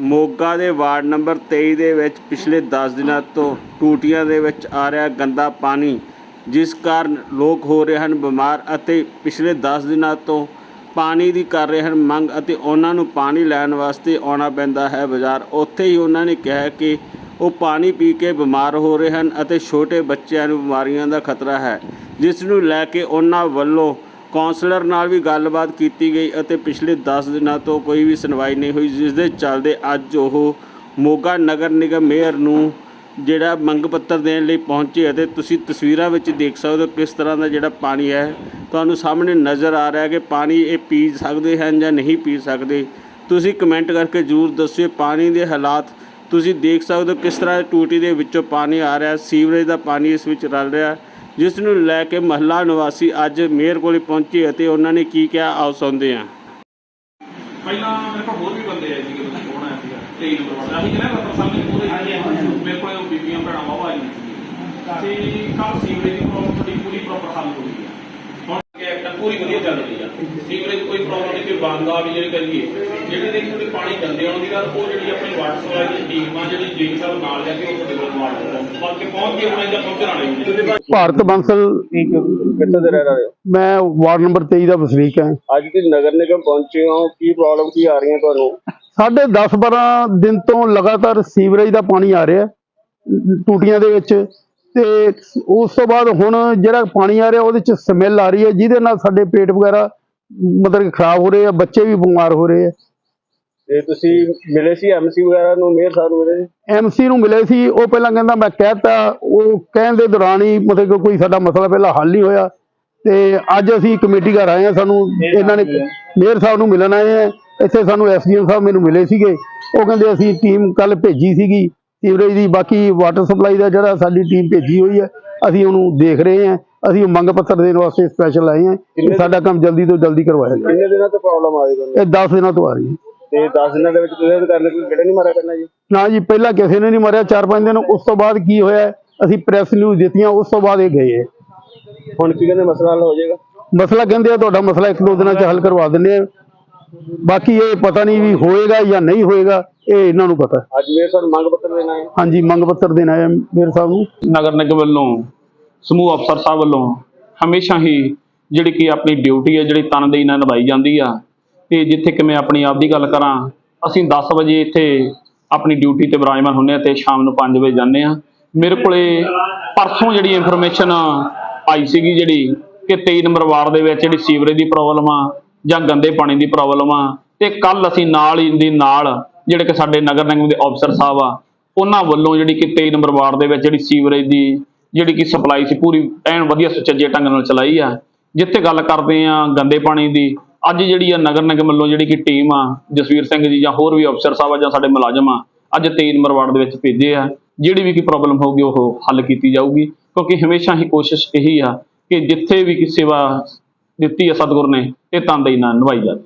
ਮੋਗਾ ਦੇ ward number 23 ਦੇ ਵਿੱਚ ਪਿਛਲੇ 10 ਦਿਨਾਂ ਤੋਂ ਟੂਟੀਆਂ ਦੇ ਵਿੱਚ ਆ ਰਿਹਾ ਗੰਦਾ ਪਾਣੀ, ਜਿਸ ਕਾਰਨ ਲੋਕ ਹੋ ਰਹੇ ਹਨ ਬਿਮਾਰ ਅਤੇ ਪਿਛਲੇ 10 ਦਿਨਾਂ ਤੋਂ ਪਾਣੀ ਦੀ ਕਰ ਰਹੇ ਹਨ ਮੰਗ ਅਤੇ ਉਹਨਾਂ ਨੂੰ ਪਾਣੀ ਲੈਣ ਵਾਸਤੇ ਆਉਣਾ ਪੈਂਦਾ ਹੈ ਬਾਜ਼ਾਰ। ਉੱਥੇ ਹੀ ਉਹਨਾਂ ਨੇ ਕਿਹਾ ਕਿ ਉਹ ਪਾਣੀ ਪੀ ਕੇ ਬਿਮਾਰ ਹੋ ਰਹੇ ਹਨ ਅਤੇ ਛੋਟੇ ਬੱਚਿਆਂ ਨੂੰ ਬਿਮਾਰੀਆਂ ਦਾ ਖਤਰਾ ਹੈ, ਜਿਸ ਨੂੰ ਲੈ ਕੇ ਉਹਨਾਂ ਵੱਲੋਂ ਕੌਂਸਲਰ ਨਾਲ ਵੀ ਗੱਲਬਾਤ ਕੀਤੀ ਗਈ ਅਤੇ ਪਿਛਲੇ 10 ਦਿਨਾਂ ਤੋਂ ਕੋਈ ਵੀ ਸੁਣਵਾਈ ਨਹੀਂ ਹੋਈ, ਜਿਸ ਦੇ ਚੱਲਦੇ ਅੱਜ ਉਹ ਮੋਗਾ ਨਗਰ ਨਿਗਮ ਮੇਅਰ ਨੂੰ ਜਿਹੜਾ ਮੰਗ ਪੱਤਰ ਦੇਣ ਲਈ ਪਹੁੰਚੇ ਅਤੇ ਤੁਸੀਂ ਤਸਵੀਰਾਂ ਵਿੱਚ ਦੇਖ ਸਕਦੇ ਹੋ ਕਿਸ ਤਰ੍ਹਾਂ ਦਾ ਜਿਹੜਾ ਪਾਣੀ ਹੈ, ਤੁਹਾਨੂੰ ਸਾਹਮਣੇ ਨਜ਼ਰ ਆ ਰਿਹਾ ਹੈ ਕਿ ਪਾਣੀ ਇਹ ਪੀ ਸਕਦੇ ਹਨ ਜਾਂ ਨਹੀਂ ਪੀ ਸਕਦੇ। ਤੁਸੀਂ ਕਮੈਂਟ ਕਰਕੇ ਜ਼ਰੂਰ ਦੱਸਿਓ ਪਾਣੀ ਦੇ ਹਾਲਾਤ। ਤੁਸੀਂ ਦੇਖ ਸਕਦੇ ਹੋ ਕਿਸ ਤਰ੍ਹਾਂ ਟੂਟੀ ਦੇ ਵਿੱਚੋਂ ਪਾਣੀ ਆ ਰਿਹਾ, ਸੀਵਰੇਜ ਦਾ ਪਾਣੀ ਇਸ ਵਿੱਚ ਰਲ ਰਿਹਾ। ਜਿਸ ਨੂੰ ਲੈ ਕੇ ਮਹੱਲਾ ਨਿਵਾਸੀ ਅੱਜ ਮੇਅਰ ਕੋਲੇ ਪਹੁੰਚੇ ਅਤੇ ਉਹਨਾਂ ਨੇ ਕੀ ਕਿਹਾ, ਆਓ ਸੁਣਦੇ ਹਾਂ। ਪਹਿਲਾਂ ਮੇਰੇ ਕੋਲ ਹੋਰ ਵੀ ਬੰਦੇ ਆਏ ਸੀਗੇ, ਤੁਸੀਂ ਕੌਣ ਆਇਆ ਸੀਗਾ? 23 ਨੰਬਰ ਵਾਲਾ ਅਸੀਂ ਕਹਿੰਦਾ ਪਤਾ ਸਾਹਮਣੇ ਪੂਰੇ ਮੇਰੇ ਕੋਲ ਉਹ ਬੀਬੀਆਂ, ਭੈਣਾਂ ਵਾਵਾ ਆਈਆਂ ਸੀਗੀਆਂ। ਤੇ ਕੱਲ ਸੀਵਰੇਜ ਦੀ ਪ੍ਰੋਬਲਮ ਤੁਹਾਡੀ ਪੂਰੀ ਪ੍ਰੋਪਰ ਹੱਲ ਹੋ ਗਈ ਆ। ਹੁਣ ਕਿ ਐਕਟਰ ਪੂਰੀ ਵਧੀਆ ਚੱਲ ਰਹੀ ਆ। ਸੀਵਰੇਜ ਦੀ ਕੋਈ ਪ੍ਰੋਬਲਮ ਨਹੀਂ ਕੋਈ ਬੰਦ ਆ ਵੀ ਜਿਹੜੀ ਕਰੀਏ ਜਿਹੜੇ ਦੇ ਤੁਹਾਡੇ ਪਾਣੀ ਗੰਦੇ ਆਉਣ ਦੀ ਗੱਲ ਉਹ ਜਿਹੜੀ ਆਪਣੀ ਵਾਟਰ ਸਪਲਾਈ ਦੀ ਟੀਮ ਆ ਜਿਹੜੀ ਜੀ ਸਾਹਿਬ ਨਾਲ ਜਾ ਕੇ ਉਹ ਤੁਹਾਡੇ ਕੋਲ ਮਾਰ ਦਿੰਦਾ ਬਾਕੀ ਪਹੁੰਚ ਕੇ ਹੁਣ ਇਹਦਾ ਪਹੁੰਚਣਾ ਭਾਰਤ ਬੰਸਲ ਕਿੱਥੇ ਦੇ ਰਹਿ ਰਹੇ ਹੋ? ਮੈਂ ਵਾਰਡ ਨੰਬਰ 23 ਦਾ ਵਸਨੀਕ ਹਾਂ। ਅੱਜ ਤੁਸੀਂ ਨਗਰ ਨਿਗਮ ਪਹੁੰਚੇ ਹੋ ਕੀ ਪ੍ਰੋਬਲਮ ਕੀ ਆ ਰਹੀਆਂ ਤੁਹਾਨੂੰ? ਸਾਡੇ 10-12 ਦਿਨ ਤੋਂ ਲਗਾਤਾਰ ਸੀਵਰੇਜ ਦਾ ਪਾਣੀ ਆ ਰਿਹਾ ਟੂਟੀਆਂ ਦੇ ਵਿੱਚ ਤੇ ਉਸ ਤੋਂ ਬਾਅਦ ਹੁਣ ਜਿਹੜਾ ਪਾਣੀ ਆ ਰਿਹਾ ਉਹਦੇ ਚ ਸਮੈਲ ਆ ਰਹੀ ਹੈ ਜਿਹਦੇ ਨਾਲ ਸਾਡੇ ਪੇਟ ਵਗੈਰਾ ਮਤਲਬ ਕਿ ਖਰਾਬ ਹੋ ਰਹੇ ਆ ਬੱਚੇ ਵੀ ਬਿਮਾਰ ਹੋ ਰਹੇ ਆ। ਤੇ ਤੁਸੀਂ ਮਿਲੇ ਸੀ ਐਮਸੀ ਵਗੈਰਾ ਨੂੰ ਮੇਅਰ ਸਾਹਿਬ ਨੂੰ ਮਿਲੇ ਸੀ? ਐਮਸੀ ਨੂੰ ਮਿਲੇ ਸੀ ਉਹ ਪਹਿਲਾਂ ਕਹਿੰਦਾ ਮੈਂ ਕਹਿਤਾ ਉਹ ਕਹਿਣ ਦੇ ਦੌਰਾਨ ਹੀ ਮਤਲਬ ਕਿ ਕੋਈ ਸਾਡਾ ਮਸਲਾ ਪਹਿਲਾਂ ਹੱਲ ਨਹੀਂ ਹੋਇਆ। ਤੇ ਅੱਜ ਅਸੀਂ ਕਮੇਟੀ ਘਰ ਆਏ ਆ ਸਾਨੂੰ ਇਹਨਾਂ ਨੇ ਮੇਅਰ ਸਾਹਿਬ ਨੂੰ ਮਿਲਣ ਆਏ ਆ। ਇੱਥੇ ਸਾਨੂੰ ਐਸਡੀਐਮ ਸਾਹਿਬ ਮੈਨੂੰ ਮਿਲੇ ਸੀਗੇ। ਉਹ ਕਹਿੰਦੇ ਅਸੀਂ ਟੀਮ ਕੱਲ ਭੇਜੀ ਸੀਗੀ ਸੀਵਰੇਜ ਦੀ ਬਾਕੀ ਵਾਟਰ ਸਪਲਾਈ ਦਾ ਜਿਹੜਾ ਸਾਡੀ ਟੀਮ ਭੇਜੀ ਹੋਈ ਹੈ ਅਸੀਂ ਉਹਨੂੰ ਦੇਖ ਰਹੇ ਹਾਂ ਅਸੀਂ ਉਹ ਮੰਗ ਪੱਤਰ ਦੇਣ ਵਾਸਤੇ ਸਪੈਸ਼ਲ ਆਏ ਹਾਂ। ਕਿ ਸਾਡਾ ਕੰਮ ਜਲਦੀ ਤੋਂ ਜਲਦੀ ਕਰਵਾਇਆ ਜਾਵੇ। ਕਿੰਨੇ ਦਿਨਾਂ ਤੋਂ ਪ੍ਰੋਬਲਮ ਆ ਰਹੀ ਤੁਹਾਨੂੰ? ਇਹ 10 ਦਿਨਾਂ ਤੋਂ ਆ ਰਹੀ ਹੈ। ਤੇ 10 ਦਿਨਾਂ ਦੇ ਵਿੱਚ ਤੁਸੀਂ ਕਰਨ ਕੋਈ ਗੇੜਾ ਨਹੀਂ ਮਾਰਿਆ ਕਰਨਾ ਜੀ? ਨਾ ਜੀ ਪਹਿਲਾਂ ਕਿਸੇ ਨੇ ਨਹੀਂ ਮਰਿਆ। 4-5 ਦਿਨ ਉਸ ਤੋਂ ਬਾਅਦ ਕੀ ਹੋਇਆ? ਅਸੀਂ ਪ੍ਰੈਸ ਨਿਊਜ਼ ਦਿੱਤੀਆਂ ਉਸ ਤੋਂ ਬਾਅਦ ਇਹ ਗਏ ਹੈ ਹੁਣ ਕੀ ਕਹਿੰਦੇ ਮਸਲਾ ਹੱਲ ਹੋ ਜਾਏਗਾ? ਮਸਲਾ ਕਹਿੰਦੇ ਆ ਤੁਹਾਡਾ ਮਸਲਾ ਇੱਕ ਦੋ ਦਿਨਾਂ 'ਚ ਹੱਲ ਕਰਵਾ ਦਿੰਦੇ ਆ। ਬਾਕੀ ਇਹ ਪਤਾ ਨਹੀਂ ਵੀ ਹੋਏਗਾ ਜਾਂ ਨਹੀਂ ਹੋਏਗਾ ਇਹ ਇਹਨਾਂ ਨੂੰ ਪਤਾ। ਅੱਜ ਮੇਅਰ ਸਾਹਿਬ ਨੂੰ ਮੰਗ ਪੱਤਰ ਦੇਣਾ ਹੈ? ਹਾਂਜੀ ਮੰਗ ਪੱਤਰ ਦੇਣਾ ਹੈ ਮੇਰੇ ਸਾਹਿਬ ਨੂੰ ਨਗਰ ਨਿਗਮ ਵੱਲੋਂ ਸਮੂਹ ਅਫਸਰ ਸਾਹਿਬ ਵੱਲੋਂ ਹਮੇਸ਼ਾ ਹੀ ਜਿਹੜੀ ਕਿ ਆਪਣੀ ਡਿਊਟੀ ਹੈ, ਜਿਹੜੀ ਤਨਦੇਹੀ ਨਾਲ ਨਿਭਾਈ ਜਾਂਦੀ ਆ। ਤੇ ਜਿੱਥੇ ਕਿ ਮੈਂ ਆਪਣੀ ਆਪ ਦੀ ਗੱਲ ਕਰਾਂ, ਅਸੀਂ 10 ਵਜੇ ਇੱਥੇ ਆਪਣੀ ਡਿਊਟੀ ਤੇ ਵਿਰਾਜਮਾਨ ਹੁੰਨੇ ਆ ਤੇ ਸ਼ਾਮ ਨੂੰ 5 ਵਜੇ ਜਾਂਦੇ ਆ। ਮੇਰੇ ਕੋਲੇ ਪਰਸੋਂ ਜਿਹੜੀ ਇਨਫੋਰਮੇਸ਼ਨ ਆਈ ਸੀਗੀ ਜਿਹੜੀ ਕਿ 23 ਨੰਬਰ ਵਾਰਡ ਦੇ ਵਿੱਚ ਜਿਹੜੀ ਸੀਵਰੇਜ ਦੀ ਪ੍ਰੋਬਲਮ ਆ ਜਾਂ ਗੰਦੇ ਪਾਣੀ ਦੀ ਪ੍ਰੋਬਲਮ ਆ, ਤੇ ਕੱਲ ਅਸੀਂ ਨਾਲ ਹੀ ਦੀ ਨਾਲ ਜਿਹੜੇ ਕਿ ਸਾਡੇ ਨਗਰ ਨਿਗਮ ਦੇ ਅਫਸਰ ਸਾਹਿਬ ਆ, ਉਹਨਾਂ ਵੱਲੋਂ ਜਿਹੜੀ ਕਿ 23 ਨੰਬਰ ਵਾਰਡ ਦੇ ਵਿੱਚ ਜਿਹੜੀ ਸੀਵਰੇਜ ਦੀ ਜਿਹੜੀ ਕਿ ਸਪਲਾਈ ਸੀ ਪੂਰੀ ਐਨ ਵਧੀਆ ਸੁਚੱਜੇ ਢੰਗ ਨਾਲ ਚਲਾਈ ਆ। ਜਿੱਥੇ ਗੱਲ ਕਰਦੇ ਆ ਗੰਦੇ ਪਾਣੀ ਦੀ, ਅੱਜ ਜਿਹੜੀ ਆ ਨਗਰ ਨਿਗਮ ਵੱਲੋਂ ਜਿਹੜੀ ਕਿ ਟੀਮ ਆ, ਜਸਵੀਰ ਸਿੰਘ ਜੀ ਜਾਂ ਹੋਰ ਵੀ ਅਫਸਰ ਸਾਹਿਬ ਆ ਜਾਂ ਸਾਡੇ ਮੁਲਾਜ਼ਮ ਆ, ਅੱਜ 23 ਨੰਬਰ ਵਾਰਡ ਦੇ ਵਿੱਚ ਭੇਜੇ ਆ। ਜਿਹੜੀ ਵੀ ਕੋਈ ਪ੍ਰੋਬਲਮ ਹੋਊਗੀ ਉਹ ਹੱਲ ਕੀਤੀ ਜਾਊਗੀ। ਕਿਉਂਕਿ ਹਮੇਸ਼ਾ ਹੀ ਕੋਸ਼ਿਸ਼ ਇਹੀ ਆ ਕਿ ਜਿੱਥੇ ਵੀ ਕਿਸੇ ਸੇਵਾ ਦਿੱਤੀ ਆ ਸਤਿਗੁਰ ਨੇ, ਇਹ ਤਨਦੇਹੀ ਨਾਲ ਨਿਭਾਈ ਜਾਵੇ।